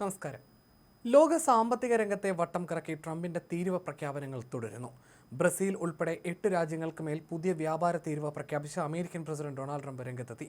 നമസ്കാരം. ലോക സാമ്പത്തിക രംഗത്തെ വട്ടം കറക്കി ട്രംപിന്റെ തീരുവ പ്രഖ്യാപനങ്ങൾ തുടരുന്നു. ബ്രസീൽ ഉൾപ്പെടെ എട്ട് രാജ്യങ്ങൾക്ക് മേൽ പുതിയ വ്യാപാര തീരുവ പ്രഖ്യാപിച്ച അമേരിക്കൻ പ്രസിഡന്റ് ഡൊണാൾഡ് ട്രംപ് രംഗത്തെത്തി.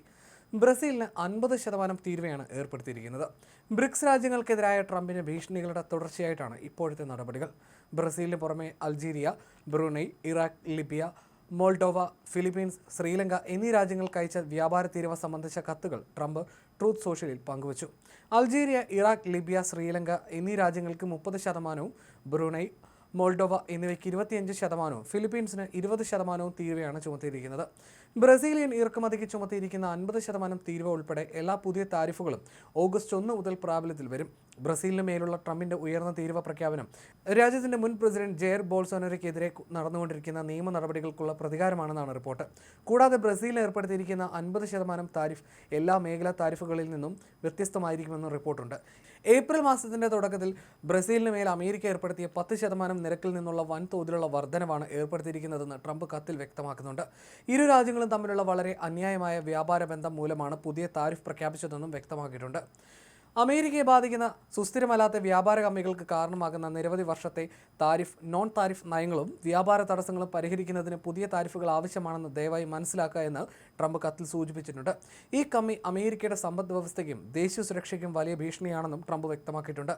ബ്രസീലിന് അൻപത് ശതമാനം തീരുവയാണ് ഏർപ്പെടുത്തിയിരിക്കുന്നത്. ബ്രിക്സ് രാജ്യങ്ങൾക്കെതിരായ ട്രംപിന്റെ ഭീഷണികളുടെ തുടർച്ചയായിട്ടാണ് ഇപ്പോഴത്തെ നടപടികൾ. ബ്രസീലിന് പുറമെ Algeria Brunei Iraq Libya Moldova Philippines Sri Lanka എന്നീ രാജ്യങ്ങൾക്ക് അയച്ച വ്യാപാര തീരുവ സംബന്ധിച്ച കത്തുകൾ ട്രംപ് ട്രൂത്ത് സോഷ്യലിൽ പങ്കുവച്ചു. അൾജീരിയ ഇറാഖ് ലിബിയ ശ്രീലങ്ക എന്നീ രാജ്യങ്ങൾക്ക് മുപ്പത് ശതമാനവും ബ്രൂണൈ മോൾഡോവ എന്നിവയ്ക്ക് ഇരുപത്തിയഞ്ച് ശതമാനവും ഫിലിപ്പീൻസിന് ഇരുപത് ശതമാനവും തീരുവയാണ് ചുമത്തിയിരിക്കുന്നത്. ബ്രസീലിയൻ ഇറക്കുമതിക്ക് ചുമത്തിയിരിക്കുന്ന അൻപത് ശതമാനം തീരുവ ഉൾപ്പെടെ എല്ലാ പുതിയ താരിഫുകളും ഓഗസ്റ്റ് ഒന്ന് മുതൽ പ്രാബല്യത്തിൽ വരും. ബ്രസീലിന് മേലുള്ള ട്രംപിന്റെ ഉയർന്ന തീരുവ പ്രഖ്യാപനം രാജ്യത്തിന്റെ മുൻ പ്രസിഡന്റ് ജെയർ ബോൾസോനോയ്ക്കെതിരെ നടന്നുകൊണ്ടിരിക്കുന്ന നിയമ നടപടികൾക്കുള്ള പ്രതികാരമാണെന്നാണ് റിപ്പോർട്ട്. കൂടാതെ ബ്രസീലിൽ ഏർപ്പെടുത്തിയിരിക്കുന്ന അൻപത് ശതമാനം താരിഫ് എല്ലാ മേഖലാ താരിഫുകളിൽ നിന്നും വ്യത്യസ്തമായിരിക്കുമെന്നും റിപ്പോർട്ടുണ്ട്. ഏപ്രിൽ മാസത്തിന്റെ തുടക്കത്തിൽ ബ്രസീലിന് മേൽ അമേരിക്ക ഏർപ്പെടുത്തിയ പത്ത് ശതമാനം നിരക്കിൽ നിന്നുള്ള വൻതോതിലുള്ള വർധനവാണ് ഏർപ്പെടുത്തിയിരിക്കുന്നതെന്ന് ട്രംപ് കത്തിൽ വ്യക്തമാക്കുന്നുണ്ട്. ഇരു രാജ്യങ്ങളും തമ്മിലുള്ള വളരെ അന്യായമായ വ്യാപാര ബന്ധം മൂലമാണ് പുതിയ താരിഫ് പ്രഖ്യാപിച്ചതെന്നും വ്യക്തമാക്കിയിട്ടുണ്ട്. അമേരിക്കയെ ബാധിക്കുന്ന സുസ്ഥിരമല്ലാത്ത വ്യാപാര കമ്മികൾക്ക് കാരണമാകുന്ന നിരവധി വർഷത്തെ താരിഫ് നോൺ താരിഫ് നയങ്ങളും വ്യാപാര തടസ്സങ്ങളും പരിഹരിക്കുന്നതിന് പുതിയ താരിഫുകൾ ആവശ്യമാണെന്ന് ദയവായി മനസ്സിലാക്കുക എന്ന് ട്രംപ് കത്തിൽ സൂചിപ്പിച്ചിട്ടുണ്ട്. ഈ കമ്മി അമേരിക്കയുടെ സമ്പദ് വ്യവസ്ഥയ്ക്കും ദേശീയ സുരക്ഷയ്ക്കും വലിയ ഭീഷണിയാണെന്നും ട്രംപ് വ്യക്തമാക്കിയിട്ടുണ്ട്.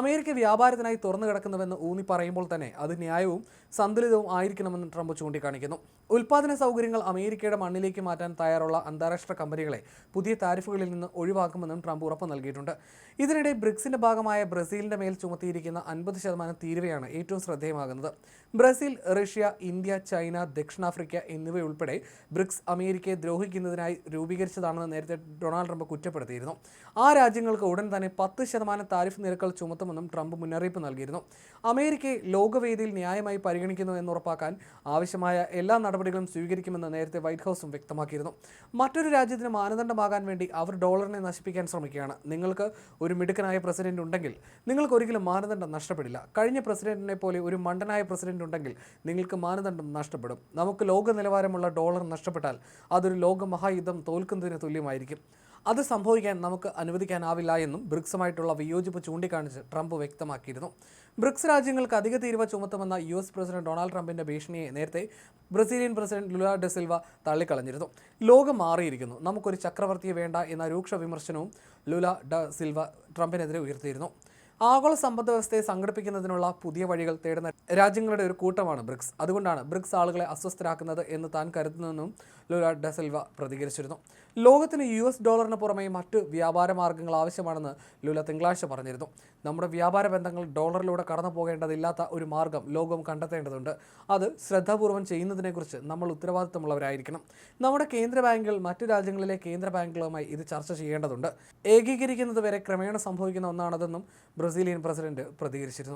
അമേരിക്ക വ്യാപാരത്തിനായി തുറന്നു കിടക്കുന്നുവെന്ന് ഊന്നി പറയുമ്പോൾ തന്നെ അത് ന്യായവും സന്തുലിതവും ആയിരിക്കണമെന്നും ട്രംപ് ചൂണ്ടിക്കാണിക്കുന്നു. ഉൽപാദന സൗകര്യങ്ങൾ അമേരിക്കയുടെ മണ്ണിലേക്ക് മാറ്റാൻ തയ്യാറുള്ള അന്താരാഷ്ട്ര കമ്പനികളെ പുതിയ താരിഫുകളിൽ നിന്ന് ഒഴിവാക്കുമെന്നും ട്രംപ് ഉറപ്പ് നൽകിയിട്ടുണ്ട്. ഇതിനിടെ ബ്രിക്സിന്റെ ഭാഗമായ ബ്രസീലിന്റെ മേൽ ചുമത്തിയിരിക്കുന്ന അൻപത് ശതമാനം തീരുവയാണ് ഏറ്റവും ശ്രദ്ധേയമാകുന്നത്. ബ്രസീൽ റഷ്യ ഇന്ത്യ ചൈന ദക്ഷിണാഫ്രിക്ക എന്നിവയുൾപ്പെടെ ബ്രിക്സ് അമേരിക്കയെ ദ്രോഹിക്കുന്നതിനായി രൂപീകരിച്ചതാണെന്ന് നേരത്തെ ഡൊണാൾഡ് ട്രംപ് കുറ്റപ്പെടുത്തിയിരുന്നു. ആ രാജ്യങ്ങൾക്ക് ഉടൻ തന്നെ പത്ത് ശതമാനം താരിഫ് നിരക്കുകൾ ചുമത്തുമെന്നും ട്രംപ് മുന്നറിയിപ്പ് നൽകിയിരുന്നു. അമേരിക്കയെ ലോകവേദിയിൽ ന്യായമായി പരിഗണിക്കുന്നു എന്നുറപ്പാക്കാൻ ആവശ്യമായ എല്ലാ നടപടികളും സ്വീകരിക്കുമെന്ന് നേരത്തെ വൈറ്റ് ഹൗസും വ്യക്തമാക്കിയിരുന്നു. മറ്റൊരു രാജ്യത്തിന് മാനദണ്ഡമാകാൻ വേണ്ടി അവർ ഡോളറിനെ നശിപ്പിക്കാൻ ശ്രമിക്കുകയാണ്. നിങ്ങൾക്ക് ഒരു മിടുക്കനായ പ്രസിഡന്റ് ഉണ്ടെങ്കിൽ നിങ്ങൾക്ക് ഒരിക്കലും മാനദണ്ഡം നഷ്ടപ്പെടില്ല. കഴിഞ്ഞ പ്രസിഡന്റിനെ പോലെ ഒരു മണ്ടനായ പ്രസിഡന്റ് ഉണ്ടെങ്കിൽ നിങ്ങൾക്ക് മാനദണ്ഡം നഷ്ടപ്പെടും. നമുക്ക് ലോക നിലവാരമുള്ള ഡോളർ നഷ്ടപ്പെട്ടാൽ അതൊരു ലോക മഹായുദ്ധം തോൽക്കുന്നതിന് തുല്യമായിരിക്കും. അത് സംഭവിക്കാൻ നമുക്ക് അനുവദിക്കാനാവില്ല എന്നും ബ്രിക്സുമായിട്ടുള്ള വിയോജിപ്പ് ചൂണ്ടിക്കാണിച്ച് ട്രംപ് വ്യക്തമാക്കിയിരുന്നു. ബ്രിക്സ് രാജ്യങ്ങൾക്ക് അധിക തീരുവ ചുമത്തുമെന്ന യു എസ് പ്രസിഡന്റ് ഡൊണാൾഡ് ട്രംപിന്റെ ഭീഷണിയെ നേരത്തെ Brazilian president Lula da Silva തള്ളിക്കളഞ്ഞിരുന്നു. ലോകം മാറിയിരിക്കുന്നു. നമുക്കൊരു ചക്രവർത്തിയെ വേണ്ട എന്ന രൂക്ഷ വിമർശനവും ലുല ഡ സിൽവ ട്രംപിനെതിരെ ഉയർത്തിയിരുന്നു. ആഗോള സമ്പദ് വ്യവസ്ഥയെ സംഘടിപ്പിക്കുന്നതിനുള്ള പുതിയ വഴികൾ തേടുന്ന രാജ്യങ്ങളുടെ ഒരു കൂട്ടമാണ് ബ്രിക്സ്. അതുകൊണ്ടാണ് ബ്രിക്സ് ആളുകളെ അസ്വസ്ഥരാക്കുന്നത് എന്ന് താൻ കരുതുന്നതെന്നും ലുല ഡെസെൽവ പ്രതികരിച്ചിരുന്നു. ലോകത്തിന് യു എസ് ഡോളറിന് പുറമെ മറ്റ് വ്യാപാര മാർഗങ്ങൾ ആവശ്യമാണെന്ന് ലുല തിങ്കളാഴ്ച പറഞ്ഞിരുന്നു. നമ്മുടെ വ്യാപാര ബന്ധങ്ങൾ ഡോളറിലൂടെ കടന്നു പോകേണ്ടതില്ലാത്ത ഒരു മാർഗം ലോകം കണ്ടെത്തേണ്ടതുണ്ട്. അത് ശ്രദ്ധാപൂർവം ചെയ്യുന്നതിനെക്കുറിച്ച് നമ്മൾ ഉത്തരവാദിത്തമുള്ളവരായിരിക്കണം. നമ്മുടെ കേന്ദ്ര ബാങ്കുകൾ മറ്റു രാജ്യങ്ങളിലെ കേന്ദ്ര ബാങ്കുകളുമായി ഇത് ചർച്ച ചെയ്യേണ്ടതുണ്ട്. ഏകീകരിക്കുന്നത് വരെ ക്രമേണ സംഭവിക്കുന്ന ഒന്നാണതെന്നും ബ്രസീലിയൻ പ്രസിഡന്റ് പ്രതികരിച്ചിരുന്നു.